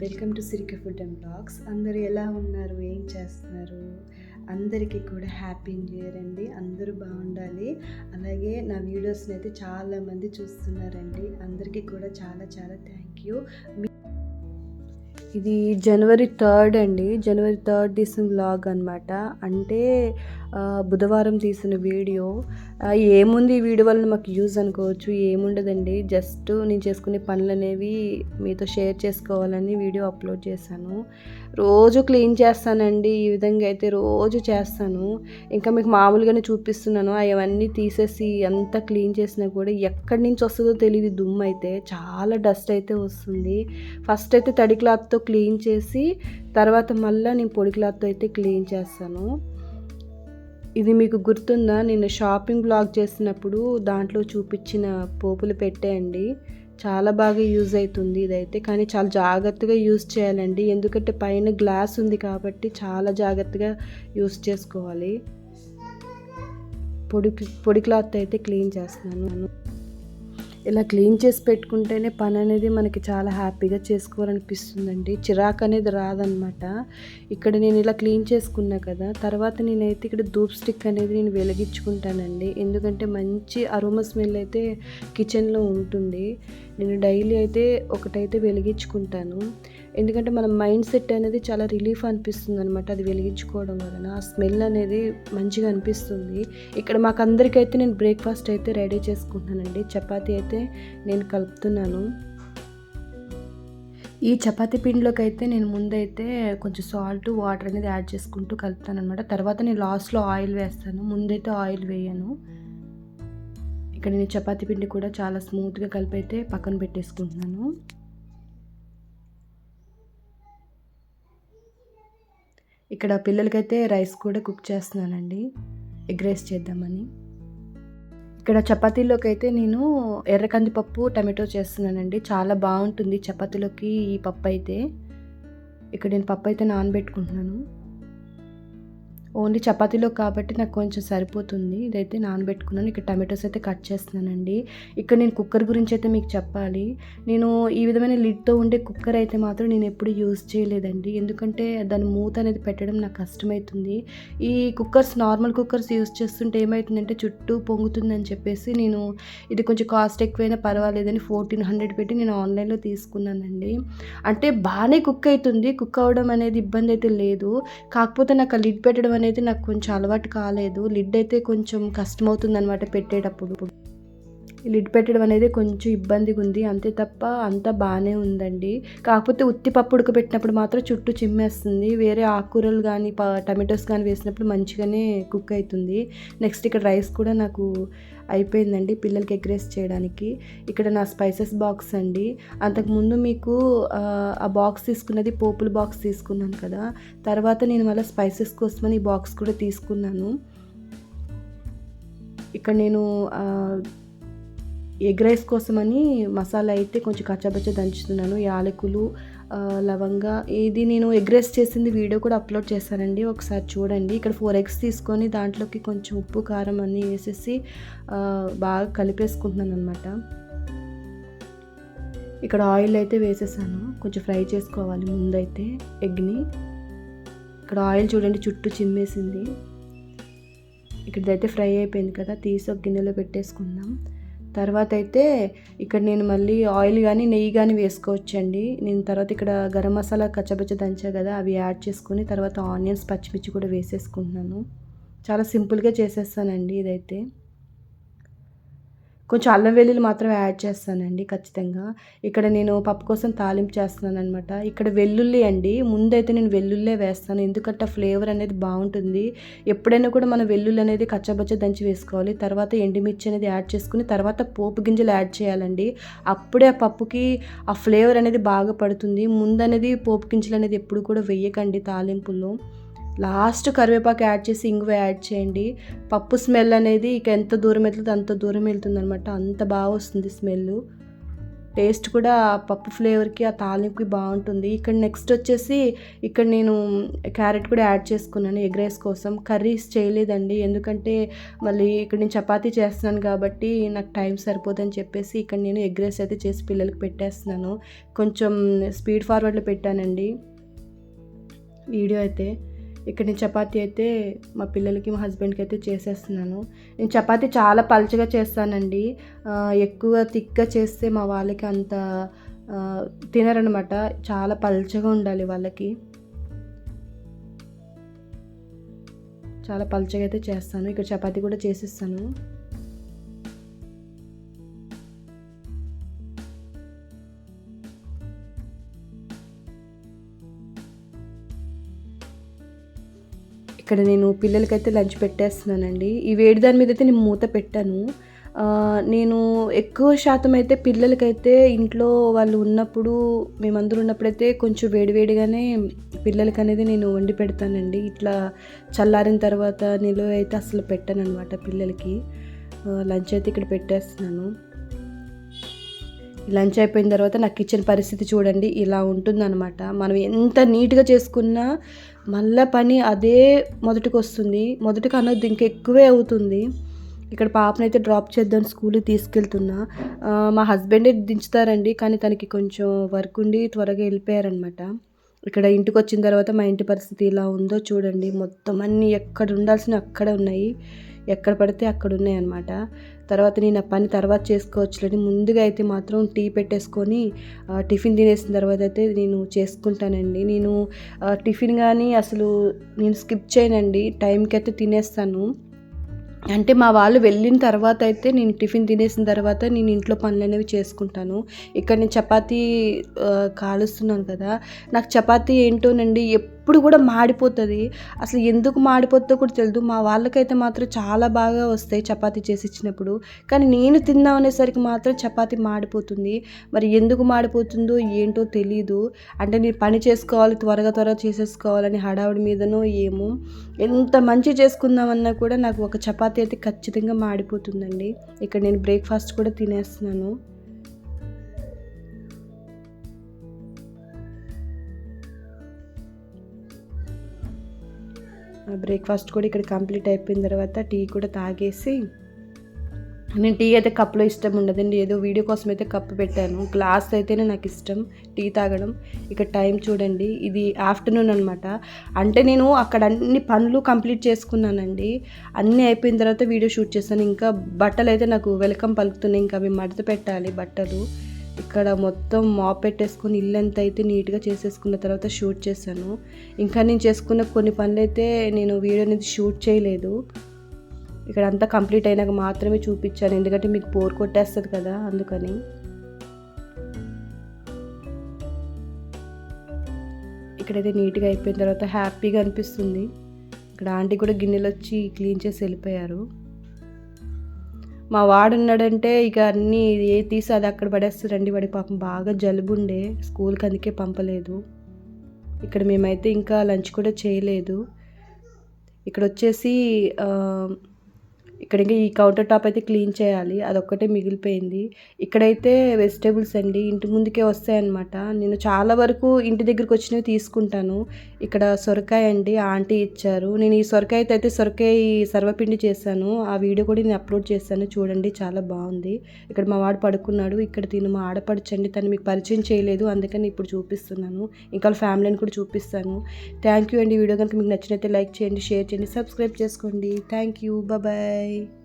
Welcome to సిరిక food and blogs అందరూ ఎలా ఉన్నారు? ఏం చేస్తున్నారు? అందరికీ కూడా హ్యాపీ న్యూ ఇయర్ అండి. అందరూ బాగుండాలి. అలాగే నా వీడియోస్ని అయితే చాలామంది చూస్తున్నారండి. అందరికీ కూడా చాలా చాలా థ్యాంక్ యూ ఇది జనవరి థర్డ్ అండి. జనవరి థర్డ్ తీసిన బ్లాగ్ అనమాట అంటే బుధవారం తీసిన వీడియో. ఏముంది ఈ వీడియో వల్ల మాకు యూజ్ అనుకోవచ్చు ఏముండదండి. జస్ట్ నేను చేసుకునే పనులు అనేవి మీతో షేర్ చేసుకోవాలని వీడియో అప్లోడ్ చేశాను. రోజు క్లీన్ చేస్తానండి ఈ విధంగా అయితే రోజు చేస్తాను. ఇంకా మీకు మామూలుగానే చూపిస్తున్నాను అవన్నీ తీసేసి అంతా క్లీన్ చేసినా కూడా ఎక్కడి నుంచి వస్తుందో తెలియదు దుమ్ము అయితే. చాలా డస్ట్ అయితే వస్తుంది. ఫస్ట్ అయితే తడి క్లాత్తో క్లీన్ చేసి తర్వాత మళ్ళీ నేను పొడి క్లాత్తో అయితే క్లీన్ చేస్తాను. ఇది మీకు గుర్తుందా? నేను షాపింగ్ బ్లాగ్ చేసినప్పుడు దాంట్లో చూపించిన పోపులు పెట్టేయండి చాలా బాగా యూజ్ అవుతుంది ఇదైతే. కానీ చాలా జాగ్రత్తగా యూజ్ చేయాలండి. ఎందుకంటే పైన గ్లాస్ ఉంది కాబట్టి చాలా జాగ్రత్తగా యూజ్ చేసుకోవాలి. పొడి పొడి క్లాత్ అయితే క్లీన్ చేస్తున్నాను. ఇలా క్లీన్ చేసి పెట్టుకుంటేనే పని అనేది మనకి చాలా హ్యాపీగా చేసుకోవాలనిపిస్తుందండి. చిరాకు అనేది రాదనమాట. ఇక్కడ నేను ఇలా క్లీన్ చేసుకున్నా కదా తర్వాత నేనైతే ఇక్కడ ధూప్ స్టిక్ అనేది నేను వెలిగించుకుంటానండి. ఎందుకంటే మంచి అరోమా స్మెల్ అయితే కిచెన్లో ఉంటుంది. నేను డైలీ అయితే ఒకటైతే వెలిగించుకుంటాను. ఎందుకంటే మన మైండ్ సెట్ అనేది చాలా రిలీఫ్ అనిపిస్తుంది అనమాట అది వెలిగించుకోవడం వలన. ఆ స్మెల్ అనేది మంచిగా అనిపిస్తుంది. ఇక్కడ మాకు అందరికైతే నేను బ్రేక్ఫాస్ట్ అయితే రెడీ చేసుకుంటున్నానండి. చపాతీ అయితే నేను కలుపుతున్నాను. ఈ చపాతీ పిండిలోకి అయితే నేను ముందైతే కొంచెం సాల్ట్ వాటర్ అనేది యాడ్ చేసుకుంటూ కలుపుతాను అనమాట తర్వాత నేను లాస్ట్లో ఆయిల్ వేస్తాను. ముందైతే ఆయిల్ వేయను. ఇక్కడ నేను చపాతీ పిండి కూడా చాలా స్మూత్గా కలిపి అయితే పక్కన పెట్టేసుకుంటున్నాను. ఇక్కడ పిల్లలకైతే రైస్ కూడా కుక్ చేస్తున్నానండి. ఎగ్ రైస్ చేద్దామని. ఇక్కడ చపాతీలోకి అయితే నేను ఎర్ర కందిపప్పు టమాటో చేస్తున్నానండి. చాలా బాగుంటుంది చపాతీలోకి ఈ పప్పు అయితే ఇక్కడ నేను పప్పు అయితే నానబెట్టుకుంటున్నాను. ఓన్లీ చపాతీలో కాబట్టి నాకు కొంచెం సరిపోతుంది. ఇదైతే నానబెట్టుకున్నాను. ఇక్కడ టమాటోస్ అయితే కట్ చేస్తున్నానండి. ఇక్కడ నేను కుక్కర్ గురించి అయితే మీకు చెప్పాలి. నేను ఈ విధమైన లిడ్తో ఉండే కుక్కర్ అయితే మాత్రం నేను ఎప్పుడు యూజ్ చేయలేదండి. ఎందుకంటే దాని మూత అనేది పెట్టడం నాకు కష్టమవుతుంది ఈ కుక్కర్స్ నార్మల్ కుక్కర్స్ యూజ్ చేస్తుంటే ఏమవుతుందంటే చుట్టూ పొంగుతుందని చెప్పేసి నేను ఇది కొంచెం కాస్ట్ ఎక్కువైనా పర్వాలేదని ఫోర్టీన్ హండ్రెడ్ పెట్టి నేను ఆన్లైన్లో తీసుకున్నానండి. అంటే బాగానే కుక్ అవుతుంది. కుక్ అవ్వడం అనేది ఇబ్బంది అయితే లేదు. కాకపోతే నాకు ఆ లిడ్ పెట్టడం అనేది అనేది నాకు కొంచెం అలవాటు కాలేదు. లిడ్ అయితే కొంచెం కష్టమవుతుంది అనమాట పెట్టేటప్పుడు. లిడ్ పెట్టడం అనేది కొంచెం ఇబ్బందిగా ఉంది. అంతే తప్ప అంతా బాగానే ఉందండి. కాకపోతే ఉత్తి పప్పు ఉడకబెట్టినప్పుడు మాత్రం చుట్టూ చిమ్మేస్తుంది. వేరే ఆకుకూరలు కానీ టమాటోస్ కానీ వేసినప్పుడు మంచిగానే కుక్ అవుతుంది. నెక్స్ట్ ఇక్కడ రైస్ కూడా నాకు అయిపోయిందండి పిల్లలకి ఎగ్ రైస్ చేయడానికి. ఇక్కడ నా స్పైసెస్ బాక్స్ అండి. అంతకుముందు మీకు ఆ, బాక్స్ తీసుకున్నది పోపుల బాక్స్ తీసుకున్నాను కదా. తర్వాత నేను మళ్ళీ స్పైసెస్ కోసమని ఈ బాక్స్ కూడా తీసుకున్నాను. ఇక్కడ నేను ఎగ్ రైస్ కోసమని మసాలా అయితే కొంచెం కచ్చాబచ్చ దంచుతున్నాను. యాలకులు లవంగా ఇది నేను ఎగ్ రైస్ చేసింది వీడియో కూడా అప్లోడ్ చేశానండి. ఒకసారి చూడండి. ఇక్కడ ఫోర్ ఎగ్స్ తీసుకొని దాంట్లోకి కొంచెం ఉప్పు కారం అన్నీ వేసేసి బాగా కలిపేసుకుంటున్నాను అనమాట ఇక్కడ ఆయిల్ అయితే వేసేసాను. కొంచెం ఫ్రై చేసుకోవాలి ముందైతే ఎగ్ని. ఇక్కడ ఆయిల్ చూడండి చుట్టూ చిమ్మేసింది. ఇక్కడైతే ఫ్రై అయిపోయింది కదా తీసి ఒక గిన్నెలో పెట్టేసుకుందాం. తర్వాత అయితే ఇక్కడ నేను మళ్ళీ ఆయిల్ కానీ నెయ్యి కానీ వేసుకోవచ్చండి. నేను తర్వాత ఇక్కడ గరం మసాలా కచ్చబచ్చ దంచా కదా అవి యాడ్ చేసుకొని తర్వాత ఆనియన్స్ పచ్చిమిర్చి కూడా వేసేసుకుంటున్నాను. చాలా సింపుల్గా చేసేస్తానండి ఇదైతే. కొంచెం అల్లం వెల్లుల్లి మాత్రం యాడ్ చేస్తానండి ఖచ్చితంగా. ఇక్కడ నేను పప్పు కోసం తాలింపు చేస్తున్నాను అనమాట ఇక్కడ వెల్లుల్లి అండి ముందైతే నేను వెల్లుల్లే వేస్తాను ఎందుకంటే ఆ ఫ్లేవర్ అనేది బాగుంటుంది. ఎప్పుడైనా కూడా మనం వెల్లుల్లి అనేది కచ్చబచ్చ దంచి వేసుకోవాలి తర్వాత ఎండుమిర్చి అనేది యాడ్ చేసుకుని తర్వాత పోపు గింజలు యాడ్ చేయాలండి. అప్పుడే ఆ పప్పుకి ఆ ఫ్లేవర్ అనేది బాగా పడుతుంది. ముందనేది పోపు గింజలు అనేది ఎప్పుడు కూడా వేయకండి తాలింపుల్లో. లాస్ట్ కరివేపాకు యాడ్ చేసి ఇంగువ యాడ్ చేయండి. పప్పు స్మెల్ అనేది ఇక ఎంత దూరం వెళ్తుంది అంత దూరం వెళ్తుంది అనమాట అంత బాగా వస్తుంది స్మెల్ టేస్ట్ కూడా పప్పు ఫ్లేవర్కి ఆ తాలింపుకి బాగుంటుంది. ఇక్కడ నెక్స్ట్ వచ్చేసి ఇక్కడ నేను క్యారెట్ కూడా యాడ్ చేసుకున్నాను ఎగ్ రైస్ కోసం. కర్రీస్ చేయలేదండి. ఎందుకంటే మళ్ళీ ఇక్కడ నేను చపాతీ చేస్తున్నాను కాబట్టి నాకు టైం సరిపోదని చెప్పేసి ఇక్కడ నేను ఎగ్ రైస్ అయితే చేసి పిల్లలకి పెట్టేస్తున్నాను. కొంచెం స్పీడ్ ఫార్వర్డ్లో పెట్టానండి. వీడియో అయితే ఇక్కడ నేను చపాతీ అయితే మా పిల్లలకి మా హస్బెండ్కి అయితే చేసేస్తున్నాను. నేను చపాతీ చాలా పలుచగా చేస్తానండి. ఎక్కువ థిక్గా చేస్తే మా వాళ్ళకి అంత తినరనమాట. చాలా పలుచగా ఉండాలి వాళ్ళకి. చాలా పలుచగా అయితే చేస్తాను. ఇక్కడ చపాతీ కూడా చేసిస్తాను. ఇక్కడ నేను పిల్లలకైతే లంచ్ పెట్టేస్తున్నానండి. ఈ వేడి దాని మీద అయితే నేను మూత పెట్టాను. నేను ఎక్కువ శాతం అయితే పిల్లలకైతే ఇంట్లో వాళ్ళు ఉన్నప్పుడు మేమందరూ ఉన్నప్పుడైతే కొంచెం వేడివేడిగానే పిల్లలకి అనేది నేను వండి పెడతానండి. ఇట్లా చల్లారిన తర్వాత నిలువ అయితే అసలు పెట్టాను అనమాట పిల్లలకి లంచ్ అయితే ఇక్కడ పెట్టేస్తున్నాను. లంచ్ అయిపోయిన తర్వాత నా కిచెన్ పరిస్థితి చూడండి ఇలా ఉంటుందన్నమాట. మనం ఎంత నీట్గా చేసుకున్నా మళ్ళా పని అదే మొదటికి వస్తుంది మొదటికి అనొద్దు ఇంకా ఎక్కువే అవుతుంది. ఇక్కడ పాపనైతే డ్రాప్ చేద్దాం స్కూల్కి తీసుకెళ్తున్నా. మా హస్బెండే దించుతారండి కానీ తనకి కొంచెం వర్క్ ఉండి త్వరగా వెళ్ళిపోయారనమాట ఇక్కడ ఇంటికి వచ్చిన తర్వాత మా ఇంటి పరిస్థితి ఇలా ఉందో చూడండి. మొత్తం అన్నీ ఎక్కడ ఉండాల్సినవి అక్కడ ఉన్నాయి. ఎక్కడ పడితే అక్కడ ఉన్నాయన్నమాట తర్వాత నేను ఆ పని తర్వాత చేసుకోవచ్చులని ముందుగా అయితే మాత్రం టీ పెట్టేసుకొని టిఫిన్ తినేసిన తర్వాత అయితే నేను చేసుకుంటానండి. నేను టిఫిన్ కానీ అసలు నేను స్కిప్ చేయనండి. టైంకి అయితే తినేస్తాను. అంటే మా వాళ్ళు వెళ్ళిన తర్వాత అయితే నేను టిఫిన్ తినేసిన తర్వాత నేను ఇంట్లో పనులు అనేవి చేసుకుంటాను. ఇక్కడ నేను చపాతీ కాలుస్తున్నాను కదా. నాకు చపాతీ ఏంటోనండి ఎప్పుడు కూడా మాడిపోతుంది. అసలు ఎందుకు మాడిపోతుందో కూడా తెలియదు మా వాళ్ళకైతే మాత్రం చాలా బాగా వస్తాయి చపాతీ చేసి ఇచ్చినప్పుడు. కానీ నేను తిందాం అనేసరికి మాత్రం చపాతీ మాడిపోతుంది. మరి ఎందుకు మాడిపోతుందో ఏంటో తెలీదు. అంటే నేను పని చేసుకోవాలి త్వరగా త్వరగా చేసేసుకోవాలని హడావుడి మీదనో ఏమో. ఎంత మంచి చేసుకుందామన్నా కూడా నాకు ఒక చపాతీ అయితే ఖచ్చితంగా మాడిపోతుందండి. ఇక్కడ నేను బ్రేక్ఫాస్ట్ కూడా తినేస్తున్నాను. బ్రేక్ఫాస్ట్ కూడా ఇక్కడ కంప్లీట్ అయిపోయిన తర్వాత టీ కూడా తాగేసి నేను టీ అయితే కప్లో ఇష్టం ఉండదండి. ఏదో వీడియో కోసం అయితే కప్పు పెట్టాను. గ్లాస్ అయితేనే నాకు ఇష్టం టీ తాగడం. ఇక టైం చూడండి. ఇది ఆఫ్టర్నూన్ అనమాట అంటే నేను అక్కడ అన్ని పనులు కంప్లీట్ చేసుకున్నానండి. అన్నీ అయిపోయిన తర్వాత వీడియో షూట్ చేశాను ఇంకా బట్టలు అయితే నాకు వెల్కమ్ పలుకుతున్నాయి. ఇంకా అవి మడత పెట్టాలి బట్టలు. ఇక్కడ మొత్తం మాప్ పెట్టేసుకొని ఇల్లంతా అయితే నీట్గా చేసేసుకున్న తర్వాత షూట్ చేశాను. ఇంకా నేను చేసుకున్న కొన్ని పనులు అయితే నేను వీడియో అనేది షూట్ చేయలేదు. ఇక్కడ అంతా కంప్లీట్ అయినాక మాత్రమే చూపించాను. ఎందుకంటే మీకు బోర్ కొట్టేస్తుంది కదా అందుకని. ఇక్కడైతే నీట్గా అయిపోయిన తర్వాత హ్యాపీగా అనిపిస్తుంది. ఇక్కడ ఆంటీ కూడా గిన్నెలు వచ్చి క్లీన్ చేసి వెళ్ళిపోయారు. మా వాడు ఉన్నాడంటే ఇక అన్నీ ఏ తీసి అది అక్కడ పడేస్తారండి వాడి పాపం బాగా జలుబు ఉండే స్కూల్కి అందుకే పంపలేదు. ఇక్కడ మేమైతే ఇంకా లంచ్ కూడా చేయలేదు. ఇక్కడ వచ్చేసి ఇక్కడ ఇంకా ఈ కౌంటర్ టాప్ అయితే క్లీన్ చేయాలి. అదొక్కటే మిగిలిపోయింది. ఇక్కడైతే వెజిటేబుల్స్ అండి. ఇంటి ముందుకే వస్తాయన్నమాట. నేను చాలా వరకు ఇంటి దగ్గరికి వచ్చినవి తీసుకుంటాను. ఇక్కడ సొరకాయ అండి ఆంటీ ఇచ్చారు. నేను ఈ సొరకాయ అయితే సొరకాయ సర్వపిండి చేశాను. ఆ వీడియో కూడా నేను అప్లోడ్ చేశాను. చూడండి చాలా బాగుంది. ఇక్కడ మా వాడు పడుకున్నాడు. ఇక్కడ తిను మా ఆడపడచండి. తను మీకు పరిచయం చేయలేదు. అందుకని ఇప్పుడు చూపిస్తున్నాను. ఇంకా వాళ్ళ ఫ్యామిలీని కూడా చూపిస్తాను. థ్యాంక్ యూ అండి. వీడియో కనుక మీకు నచ్చినైతే లైక్ చేయండి షేర్ చేయండి సబ్స్క్రైబ్ చేసుకోండి. Thank you bye Bye.